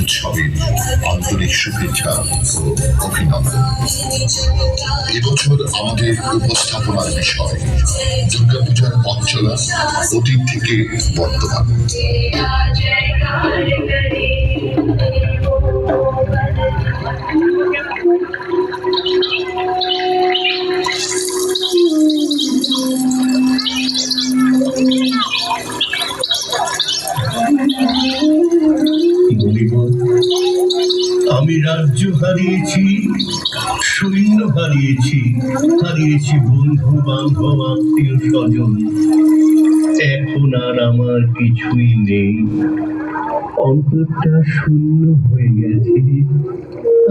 উৎসবের আন্তরিক শুভেচ্ছা ও অভিনন্দন। এবছর আমাদের উপস্থাপনার বিষয় দুর্গাপূজার পঞ্চলা অতীত থেকে বর্তমান। রাজ্য হারিয়েছি সৈন্য হারিয়েছি হারিয়েছি বন্ধু বান্ধব, আত্মীয় স্বজন। এখন আর আমার কিছুই নেই। অন্তরটা শূন্য হয়ে গেছে।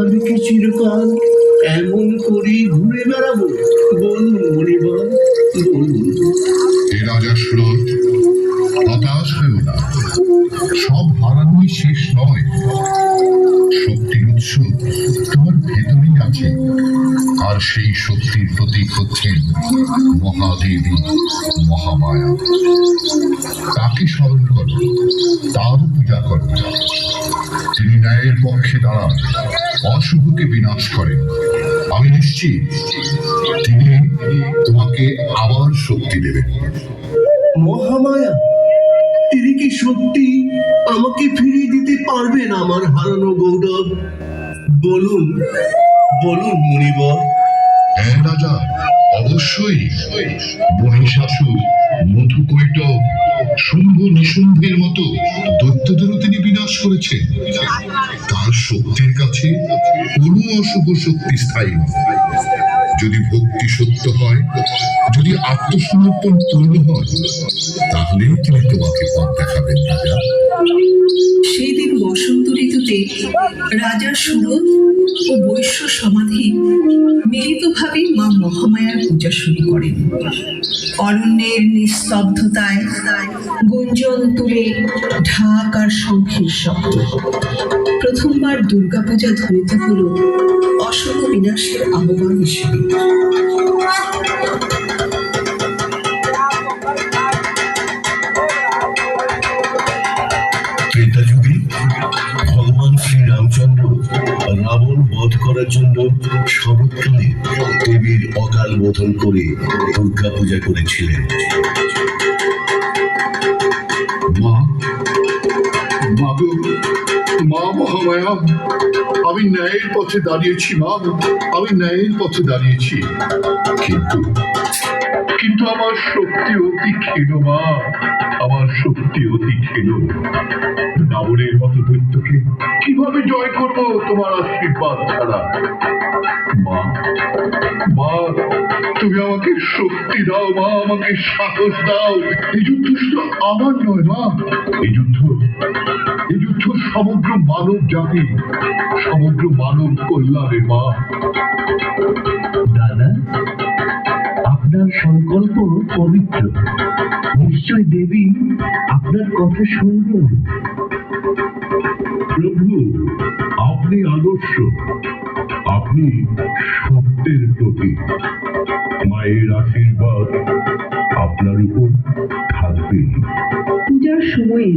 আমি কি চিরকাল এমন করেই ঘুরে বেড়াবো? বলুন মনিবর বলুন রাজা সেই শক্তির প্রতীক হচ্ছেন মহাদেবী মহামায়া। তাকে স্মরণ করো, তার পূজা করো। তিনি ন্যায়ের পক্ষে দাঁড়ান, অশুভকে বিনাশ করেন। আমি নিশ্চিত, তিনি তোমাকে আবার শক্তি দেবেন। মহামায়া, তিনি কি সত্যি আমাকে ফিরিয়ে দিতে পারবেন আমার হারানো গৌরব? বলুন বলুন মুনিবর। হ্যাঁ রাজা, অবশ্যই। মহিষাসুর মধু কৈট শুম্ভ নিশুম্ভের মতো দৈত্যদেরও তিনি বিনাশ করেছেন। তার শক্তির কাছে কোনো অশুভ শক্তি স্থায়ী। নয় যদি ভক্তি সত্য হয়, যদি আত্মসমর্পণ পূর্ণ হয়, তাহলেই তিনি তোমাকে পথ দেখাবেন, রাজা। সেই দিন বসন্ত ঋতুতে রাজা সুরত ও বৈশ্য সমাধি মিলিতভাবে মা মহামায়ার পূজা শুরু করেন। অরণ্যের নিস্তব্ধতায় গুঞ্জন তুলে ঢাক আর শঙ্খের শব্দ। প্রথমবার দুর্গাপূজা ধ্বনিত হল অশুভ বিনাশের আহ্বান হিসেবে ত্রেতা ভগবান শ্রী রামচন্দ্র রাবণ বধ করার জন্য শরৎকালে দেবীর অকাল বোধন করে দুর্গা পূজা করেছিলেন। আমি ন্যায়ের পথে দাঁড়িয়েছি, মা। আমি ন্যায়ের পথে দাঁড়িয়েছি। কিন্তু কিন্তু আমার শক্তি অতি ক্ষীণ, মা। আমার শক্তি অতি ক্ষীণ। রাবণের মতো দৈত্যকে কীভাবে জয় করব তোমার আশীর্বাদ ছাড়া? মা মা, তুমি আমাকে শক্তি দাও, মা। আমাকে সাহস দাও। এই যুদ্ধ শুধু আমার নয়, মা। এই যুদ্ধ সমগ্র মানব জাতি সমগ্র মানব কল্যাণের মা। দাদা আপনার সংকল্প পবিত্র। নিশ্চয় দেবী আপনার কথা শুনবেন। প্রভু আপনি আদর্শ। আপনি সত্যের প্রতি মায়ের আশীর্বাদ আপনার উপর থাকবে পূজার সময়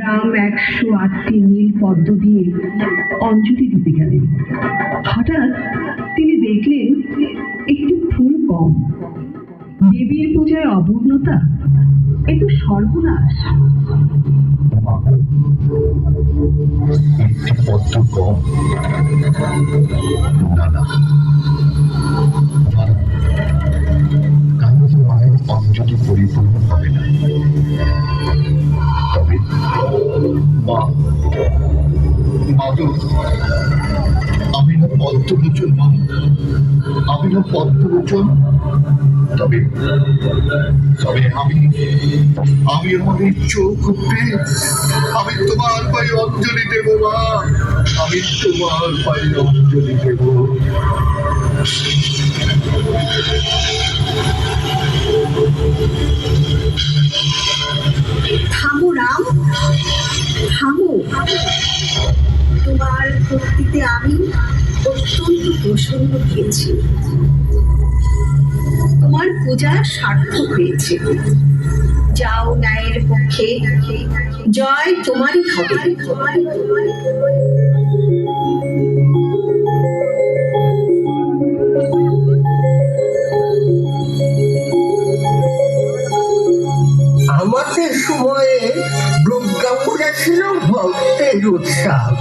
রাম একশো আটটি নীল পদ্ম দিয়ে অঞ্জলি দিতে গেলেন। হঠাৎ তিনি দেখলেন একটি ফুল কম। দেবীর পূজায় অপূর্ণতা এ তো সর্বনাশ। একটি পদ্ম কম? না না। না পদ্মলোচন মা আমি না পদ্মলোচন তবে তবে আমি আমি আমার চোখ আমি তোমার পায়ে অঞ্জলি দেব মা। আমি তোমার পায়ে অঞ্জলি দেব। প্রসন্ন হয়েছি। তোমার পূজা সার্থক হয়েছে। যাও ন্যায়ের পক্ষে। জয় তোমারই হবে। আমাদের সময়ে দুর্গা পূজা ছিল ভক্তের উৎসব।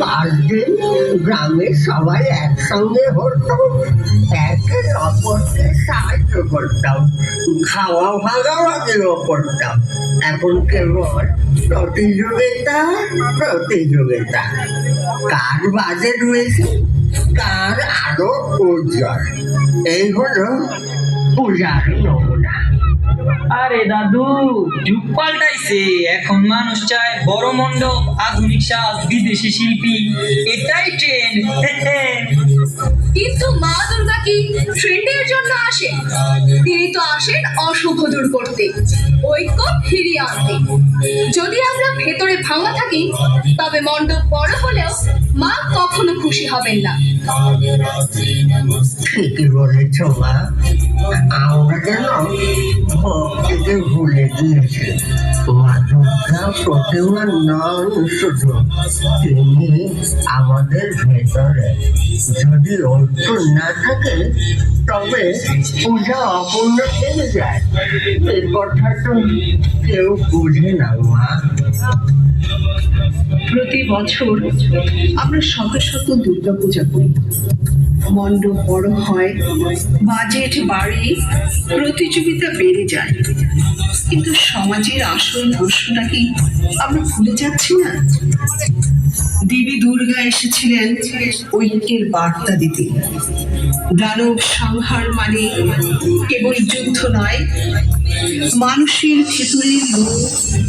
পাঁচ দিন গ্রামের সবাই একসঙ্গে হতো একে অপরকে সাহায্য করতাম। খাওয়া ভাগাভাগিও করতাম। এখন কেবল প্রতিযোগিতা প্রতিযোগিতা। কার বাজেট বেশি কার আরও উজ্জ্বল। এই হলো পূজার নমুনা। আরে দাদু, যুগ পাল্টাইছে। এখন মানুষ চায় বড় মণ্ডপ, আধুনিক সাজ, বিদেশি শিল্পী। এটাই ট্রেন্ড কিন্তু মা দুর্গা কি ট্রেন্ডের জন্য আসেন তিনি তো আসেন অশুভ দূর করতে ঐক্য ফিরিয়ে আনতে। যদি আমরা ভেতরে ভাঙা থাকি, তবে মণ্ডপ বড় হলেও মা কখনো খুশি হবেন না। ঠিকই বলেছ, মা। আমরা যেন ভক্তিকে ভুলে গিয়েছি। মা দুর্গা প্রতিমা নন শুধু তিনি আমাদের ভেতরে যদি ঐক্য না থাকে তবে পূজা অপূর্ণ থেকে যায় এই কথা তো কেউ বুঝে না মা প্রতি বছর আমরা শত শত দুর্গা পূজা করি মণ্ডপ বড় হয়, বাজেট বাড়ে, প্রতিযোগিতা বেড়ে যায়। কিন্তু সমাজের আসল প্রশ্নটা কি আমরা ভুলে যাচ্ছি না? দেবী দুর্গা এসেছিলেন ঐক্যের বার্তা দিতে। দানব সংহার মানে কেবল যুদ্ধ নয়, মানুষের ভেতরের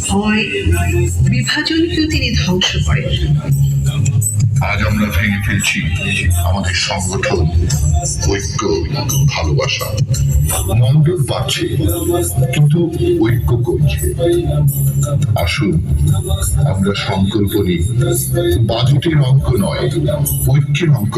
ভয়, বিভাজনকেও তিনি ধ্বংস করেন। আজ আমরা ভেঙে ফেলছি আমাদের সংগঠন, ঐক্য, ভালোবাসা। মন্ডল পাচ্ছে কিন্তু ঐক্য কমছে। আসুন, আমরা সংকল্প নিই। বাজেটের অঙ্ক নয়, ঐক্যের অঙ্ক